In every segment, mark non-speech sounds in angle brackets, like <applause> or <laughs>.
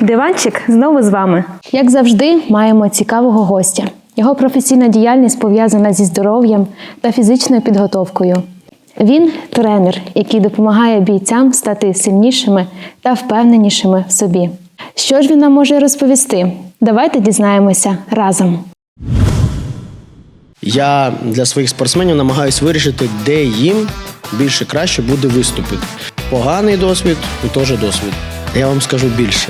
Диванчик знову з вами. Як завжди, маємо цікавого гостя. Його професійна діяльність пов'язана зі здоров'ям та фізичною підготовкою. Він тренер, який допомагає бійцям стати сильнішими та впевненішими в собі. Що ж він нам може розповісти? Давайте дізнаємося разом. Я для своїх спортсменів намагаюся вирішити, де їм більше краще буде виступити. Поганий досвід і теж досвід. Я вам скажу більше.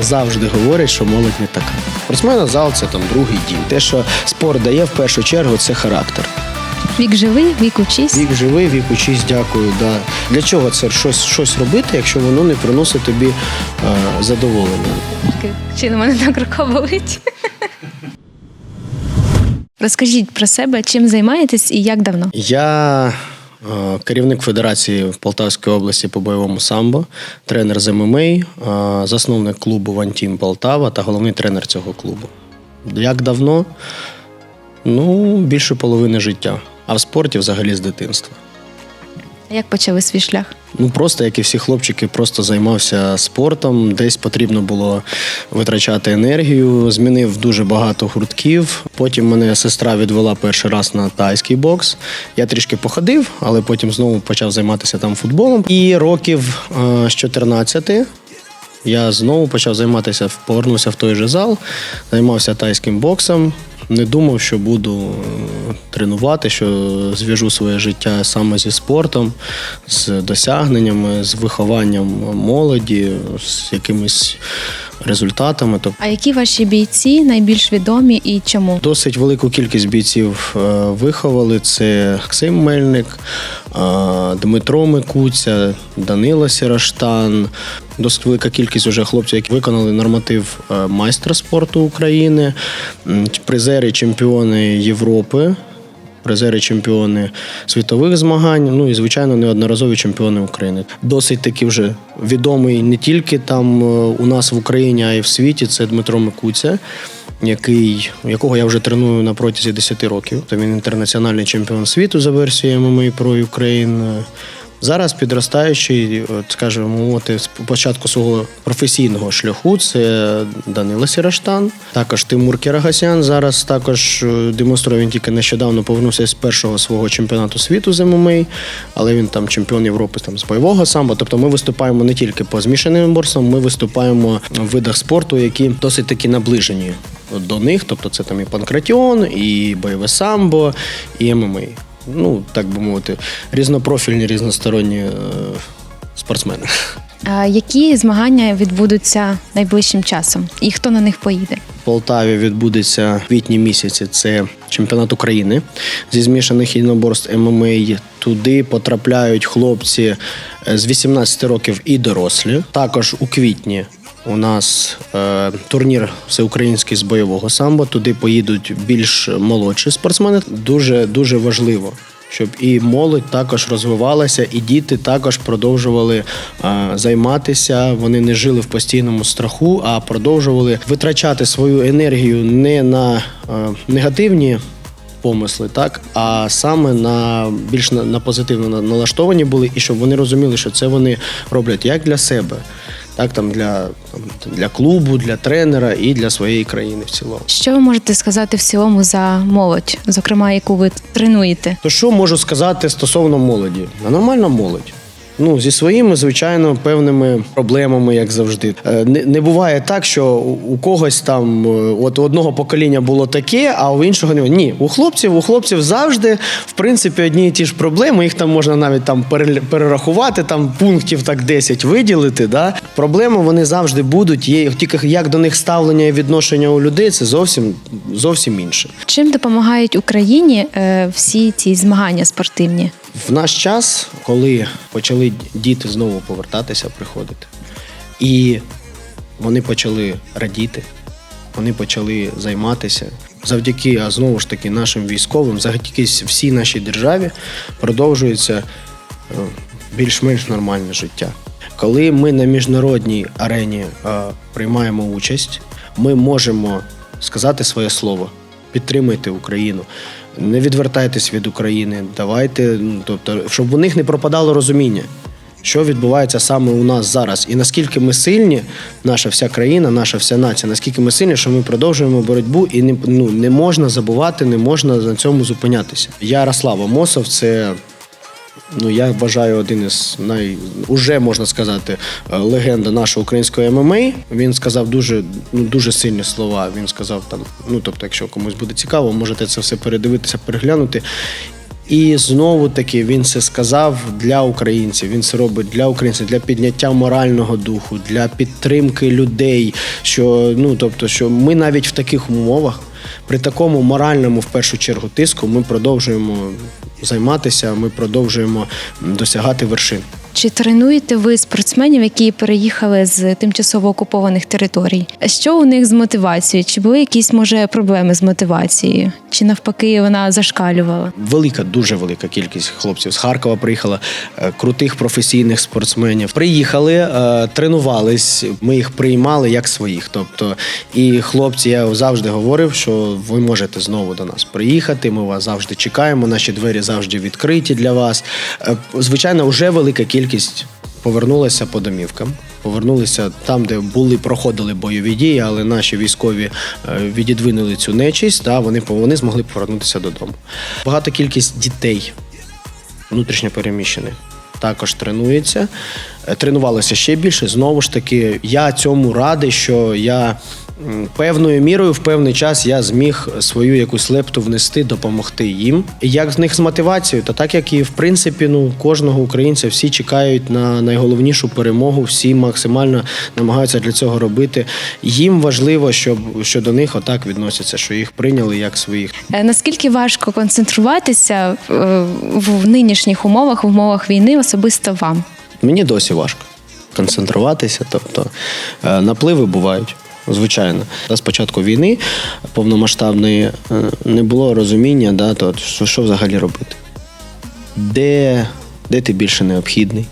Завжди говорять, що молодь не така. Спортсмена зал це там другий дім. Те, що спорт дає в першу чергу, це характер. Вік живий, вік учись. Вік живий, вік учись, дякую. Да. Для чого це щось, щось робити, якщо воно не приносить тобі е, задоволення? Чи на мене так рука болить? Розкажіть про себе, чим займаєтесь і як давно? Я керівник Федерації в Полтавської області по бойовому самбо, тренер з ММА, е, засновник клубу Вантім Полтава та головний тренер цього клубу. Як давно? Ну, більше половини життя. А в спорті взагалі з дитинства. Як почали свій шлях? Ну просто як і всі хлопчики, просто займався спортом. Десь потрібно було витрачати енергію. Змінив дуже багато гуртків. Потім мене сестра відвела перший раз на тайський бокс. Я трішки походив, але потім знову почав займатися там футболом. І років е, з 14 я знову почав займатися, повернувся в той же зал, займався тайським боксом. Не думав, що буду е, тренувати, що зв'яжу своє життя саме зі спортом, з досягненнями, з вихованням молоді, з якимись результатами. Тобто А які ваші бійці найбільш відомі і чому? Досить велику кількість бійців е, виховали. Це Максим Мельник, е, Дмитро Микуця, Данило Сіраштан. Досить велика кількість вже хлопців, які виконали норматив е, майстра спорту України, призери, чемпіони Європи. Призери чемпіони світових змагань, ну і звичайно неодноразові чемпіони України. Досить таки вже відомий не тільки там е, у нас в Україні, а й в світі. Це Дмитро Микуця, який, якого я вже треную на протязі 10 років. То він інтернаціональний чемпіон світу за версією ММА Pro Ukraine. Зараз підростаючий, от, скажімо, з початку свого професійного шляху це Данило Сіраштан, також Тимур Кірагасян. Зараз також е, демонструє він тільки нещодавно повернувся з першого свого чемпіонату світу з ММА, але він там чемпіон Європи там з бойового самбо. Тобто ми виступаємо не тільки по змішаним борсам, ми виступаємо в видах спорту, які досить таки наближені до них. Тобто це там і панкратіон, і бойове самбо, і ММА ну так би мовити, різнопрофільні, різносторонні е, спортсмени. А які змагання відбудуться найближчим часом? І хто на них поїде? В Полтаві відбудеться в квітні місяці. Це чемпіонат України зі змішаних єдиноборств ММА. Туди потрапляють хлопці е, з 18 років і дорослі. Також у квітні. У нас е, турнір всеукраїнський з бойового самбо. Туди поїдуть більш молодші спортсмени. Дуже дуже важливо, щоб і молодь також розвивалася, і діти також продовжували е, займатися. Вони не жили в постійному страху, а продовжували витрачати свою енергію не на е, негативні. Помисли, так а саме на більш на, на позитивно на- налаштовані були, і щоб вони розуміли, що це вони роблять як для себе, так там для, там, для клубу, для тренера і для своєї країни в цілому. Що ви можете сказати в цілому за молодь, зокрема, яку ви тренуєте? То що можу сказати стосовно молоді? Нормальна молодь. Ну, зі своїми, звичайно, певними проблемами, як завжди. Е, Не, не буває так, що у, когось там е, от у одного покоління було таке, а у іншого не ні. У хлопців, у хлопців завжди, в принципі, одні і ті ж проблеми. Їх там можна навіть там пере- перерахувати, там пунктів так 10 виділити. Да? Проблеми вони завжди будуть. Є тільки як до них ставлення і відношення у людей, це зовсім зовсім інше. Чим допомагають Україні е, всі ці змагання спортивні? В наш час, коли почали діти знову повертатися, приходити, і вони почали радіти, вони почали займатися завдяки, а знову ж таки, нашим військовим, завдяки всій нашій державі продовжується е, більш-менш нормальне життя. Коли ми на міжнародній арені е, приймаємо участь, ми можемо сказати своє слово, підтримайте Україну, не відвертайтесь від України, давайте, ну, тобто, щоб у них не пропадало розуміння. що відбувається саме у нас зараз, і наскільки ми сильні, наша вся країна, наша вся нація, наскільки ми сильні, що ми продовжуємо боротьбу, і не, ну, не можна забувати, не можна на цьому зупинятися. Ярослав Амосов це. Ну, я вважаю один із най уже можна сказати е, легенда нашого українського ММА. Він сказав дуже ну дуже сильні слова. Він сказав там. Ну тобто, якщо комусь буде цікаво, можете це все передивитися, переглянути. І знову таки він це сказав для українців. Він це робить для українців, для підняття морального духу, для підтримки людей. Що ну тобто, що ми навіть в таких умовах, при такому моральному в першу чергу тиску, ми продовжуємо займатися, ми продовжуємо досягати вершин. Чи тренуєте ви спортсменів, які переїхали з тимчасово окупованих територій? Що у них з мотивацією? Чи були якісь може проблеми з мотивацією? Чи навпаки вона зашкалювала? Велика, дуже велика кількість хлопців з Харкова приїхала, е, крутих професійних спортсменів. Приїхали, е, тренувались. Ми їх приймали як своїх. Тобто, і хлопці, я завжди говорив, що ви можете знову до нас приїхати. Ми вас завжди чекаємо. Наші двері завжди відкриті для вас. Е, Звичайно, вже велика кількість повернулася по домівкам. Повернулися там, де були, проходили бойові дії, але наші військові е, відідвинули цю нечисть, та вони, вони змогли повернутися додому. Багата кількість дітей внутрішньо переміщених також тренується. Е, Тренувалося ще більше. Знову ж таки, я цьому радий, що я певною мірою в певний час я зміг свою якусь лепту внести, допомогти їм. І Як з них з мотивацією, то так як і в принципі, ну кожного українця всі чекають на найголовнішу перемогу, всі максимально намагаються для цього робити. Їм важливо, щоб що до них отак відносяться, що їх прийняли як своїх. Е, Наскільки важко концентруватися е, в нинішніх умовах, в умовах війни, особисто вам? Мені досі важко концентруватися, тобто е, напливи бувають. Звичайно, з початку війни повномасштабної е, не було розуміння, да, то, що, що взагалі робити. Де, де ти більше необхідний?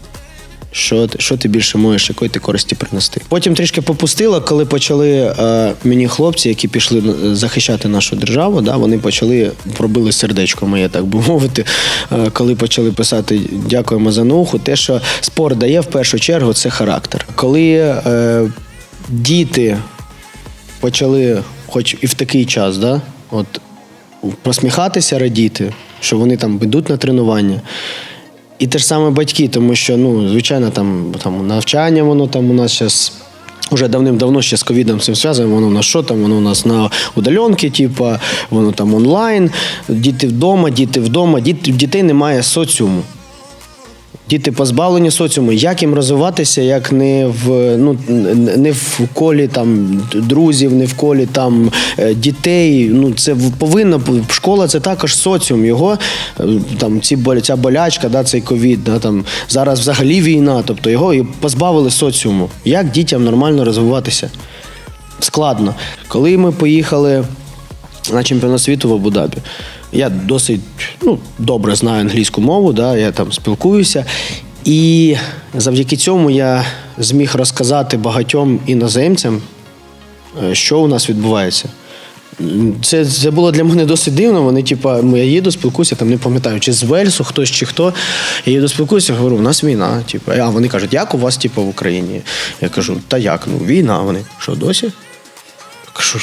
Що, що ти більше можеш, якої ти користі принести? Потім трішки попустило, коли почали е, мені хлопці, які пішли е, захищати нашу державу, да, вони почали пробили сердечко моє, так би <laughs> мовити. Е, коли почали писати дякуємо за науку. Те, що спорт дає в першу чергу, це характер. Коли е, діти почали, хоч і в такий час, да, от посміхатися, радіти, що вони там йдуть на тренування. І те ж саме батьки, тому що, ну, звичайно, там, там навчання, воно там у нас зараз. Уже давним-давно ще з ковідом цим зв'язано, воно у нас що там, воно у нас на удаленки, типа, воно там онлайн, діти вдома, діти вдома, діти, дітей немає соціуму. Діти позбавлені соціуму. Як їм розвиватися, як не в ну не в колі там друзів, не в колі там е, дітей. Ну це бу- школа це також соціум. Його е, там ці ця болячка, да, цей ковід, да, там зараз взагалі війна. Тобто його позбавили соціуму. Як дітям нормально розвиватися? Складно. Коли ми поїхали на чемпіонат світу в Абу-Дабі. Я досить ну, добре знаю англійську мову, да, я там спілкуюся. І завдяки цьому я зміг розказати багатьом іноземцям, е, що у нас відбувається. Це, це було для мене досить дивно. Вони, типа, ну, я їду, спілкуюся, там не пам'ятаю, чи з Вельсу хтось чи хто. Я їду спілкуюся, говорю, у нас війна. Типу, а вони кажуть, як у вас, типу, в Україні? Я кажу, та як? Ну, війна. Вони що, досі? Кажу,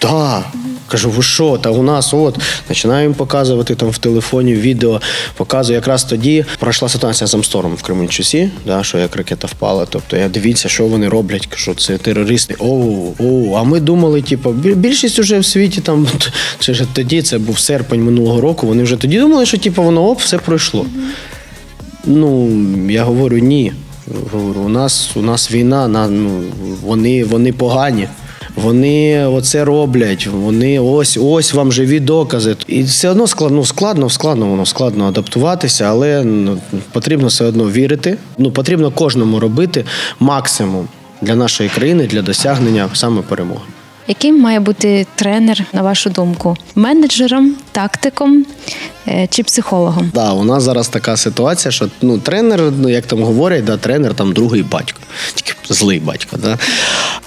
та. Кажу, ви що? Та у нас от починаю їм показувати там в телефоні відео. Показую якраз тоді пройшла ситуація з Амстором в Кременчусі, да, що як ракета впала. Тобто я дивіться, що вони роблять. Кажу, це терористи. Оу, оу. А ми думали, типу, більшість уже в світі там <laughs> це ж тоді, це був серпень минулого року. Вони вже тоді думали, що типу, воно оп, все пройшло. Ну, я говорю, ні. Говорю, у нас, у нас війна, на, ну, вони, вони погані. Вони оце роблять, вони ось ось вам живі докази. І все одно складно, ну, складно, складно воно складно адаптуватися, але ну, потрібно все одно вірити. Ну потрібно кожному робити максимум для нашої країни для досягнення саме перемоги. Яким має бути тренер, на вашу думку? Менеджером, тактиком е, чи психологом? Да, у нас зараз така ситуація, що ну, тренер, ну як там говорять, да, тренер там другий батько, тільки злий батько. Да?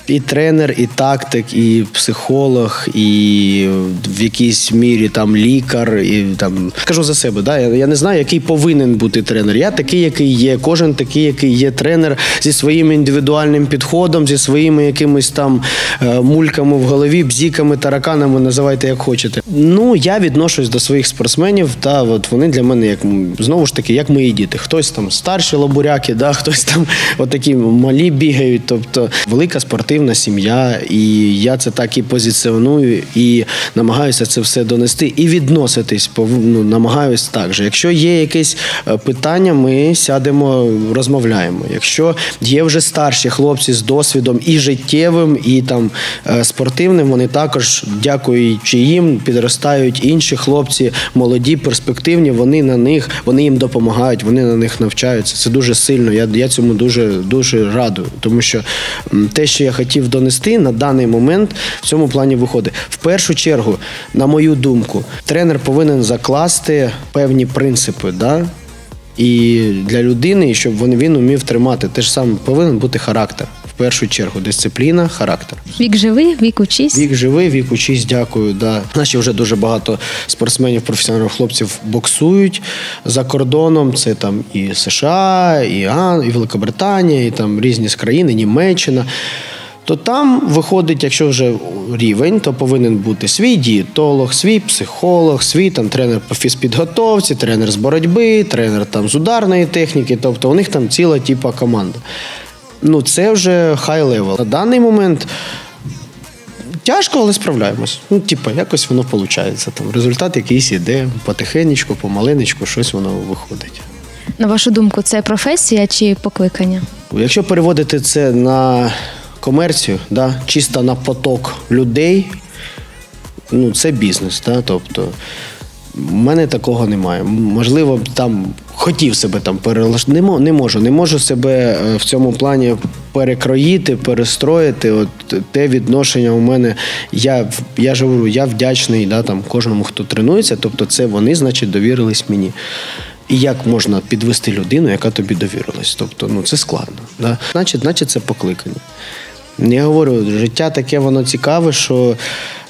І тренер, і тактик, і психолог, і в якійсь мірі там лікар. І там кажу за себе, да, я, я не знаю, який повинен бути тренер. Я такий, який є. Кожен такий, який є тренер зі своїм індивідуальним підходом, зі своїми якимись там е, мульками в голові, бзіками, тараканами, називайте як хочете. Ну я відношусь до своїх спортсменів, та от вони для мене як знову ж таки, як мої діти. Хтось там старші лабуряки, да, хтось там отакі малі бігають. Тобто велика спортивна сім'я, і я це так і позиціоную, і намагаюся це все донести і відноситись. Ну, намагаюсь так же. Якщо є якесь е, питання, ми сядемо, розмовляємо. Якщо є вже старші хлопці з досвідом і життєвим, і там е, спортивним, вони також, дякуючи їм, підростають інші хлопці, молоді, перспективні. Вони на них, вони їм допомагають, вони на них навчаються. Це дуже сильно. Я, я цьому дуже дуже радую, тому що те, що я хотів донести на даний момент, в цьому плані виходить. В першу чергу, на мою думку, тренер повинен закласти певні принципи. Да? І для людини, і щоб він, він умів тримати, те ж саме повинен бути характер. В першу чергу, дисципліна, характер. Вік живий, вік учись. Вік живий, вік учись, дякую. Да. Наші вже дуже багато спортсменів, професіоналів, хлопців боксують за кордоном. Це там і США, і, Ан, і Великобританія, і там різні з країни, Німеччина. То там виходить, якщо вже рівень, то повинен бути свій дієтолог, свій психолог, свій там тренер по фізпідготовці, тренер з боротьби, тренер там з ударної техніки. Тобто у них там ціла типа команда. Ну, це вже хай левел. На даний момент Тяжко, але справляємось. Ну, типа, якось воно виходить. Там результат якийсь іде, потихенечку, помаленечку, щось воно виходить. На вашу думку, це професія чи покликання? Якщо переводити це на комерцію, да, чисто на поток людей, ну, це бізнес. Да, тобто, в мене такого немає. Можливо, там хотів себе там перелаш... не, можу. Не можу себе е, в цьому плані перекроїти, перестроїти. От те відношення у мене. Я, я ж я вдячний да, там, кожному, хто тренується. Тобто, це вони, значить, довірились мені. І як можна підвести людину, яка тобі довірилась? Тобто, ну це складно. Да? Значить, значить, це покликання. Я говорю, життя таке воно цікаве, що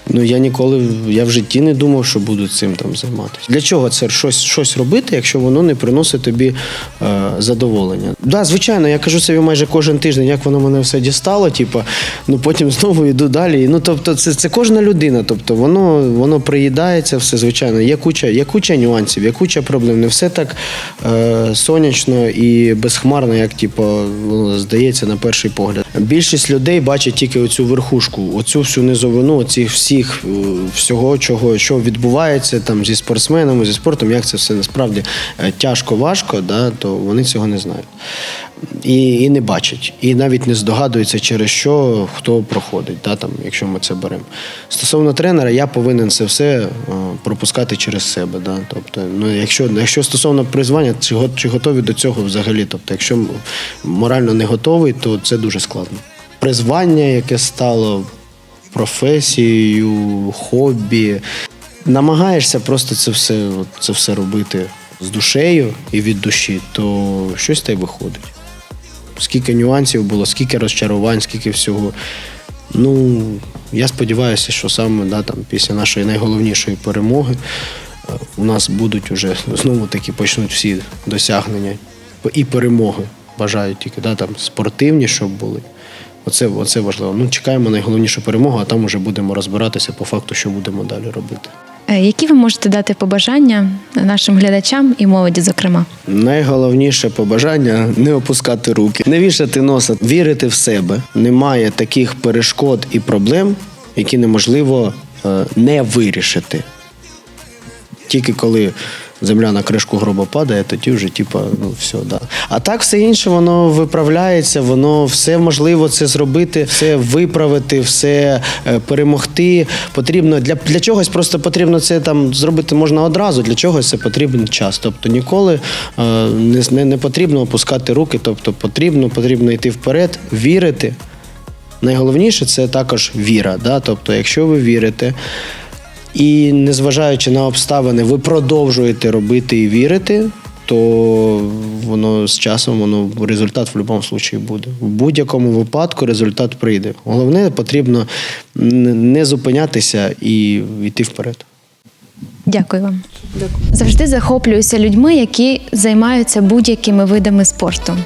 ну я ніколи я в житті не думав, що буду цим там займатися. Для чого це щось, щось робити, якщо воно не приносить тобі е, задоволення? Да, звичайно, я кажу собі майже кожен тиждень, як воно мене все дістало, типу, ну потім <laughs> знову йду далі. Ну тобто, це, це кожна людина. Тобто, воно воно приїдається, все звичайно. Є куча, є куча нюансів, є куча проблем. Не все так е, сонячно і безхмарно, як типу, воно здається на перший погляд. Більшість людей бачить тільки оцю верхушку, оцю всю низовину, оцих всіх е, всього, чого що відбувається там зі спортсменами, зі спортом, як це все насправді е, тяжко, важко, да, то вони цього не знають. І, і не бачать, і навіть не здогадуються, через що хто проходить, да, там, якщо ми це беремо. Стосовно тренера, я повинен це все е, пропускати через себе. Да? Тобто, ну, якщо, якщо стосовно призвання, чи, чи готові до цього взагалі? Тобто, якщо морально не готовий, то це дуже складно. Призвання, яке стало професією, хобі. Намагаєшся просто це все, це все робити з душею і від душі, то щось й виходить. Скільки нюансів було, скільки розчарувань, скільки всього. Ну, я сподіваюся, що саме да, там, після нашої найголовнішої перемоги е, у нас будуть уже знову таки почнуть всі досягнення і перемоги. Бажаю тільки да, там, спортивні, щоб були. Оце, оце важливо. Ну, чекаємо найголовнішу перемогу, а там вже будемо розбиратися по факту, що будемо далі робити. Е, Які ви можете дати побажання нашим глядачам і молоді, зокрема? Найголовніше побажання не опускати руки, не вішати носа, вірити в себе. Немає таких перешкод і проблем, які неможливо е, не вирішити. Тільки коли земля на кришку гроба падає, тоді вже типа, ну все, да. А так все інше воно виправляється, воно все можливо це зробити, все виправити, все е, перемогти. Потрібно для, для чогось просто потрібно це там зробити можна одразу. Для чогось це потрібен час. Тобто ніколи е, не, не, не потрібно опускати руки, тобто потрібно, потрібно йти вперед, вірити. Найголовніше це також віра. Да? Тобто, якщо ви вірите, і незважаючи на обставини, ви продовжуєте робити і вірити, то воно з часом воно результат в будь-якому випадку буде. В будь-якому випадку результат прийде. Головне, потрібно не зупинятися і йти вперед. Дякую вам. Завжди захоплююся людьми, які займаються будь-якими видами спорту.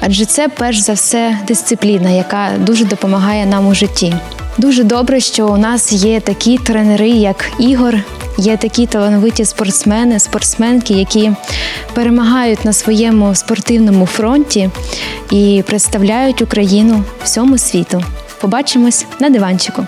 Адже це перш за все дисципліна, яка дуже допомагає нам у житті. Дуже добре, що у нас є такі тренери, як Ігор, є такі талановиті спортсмени, спортсменки, які перемагають на своєму спортивному фронті і представляють Україну всьому світу. Побачимось на диванчику.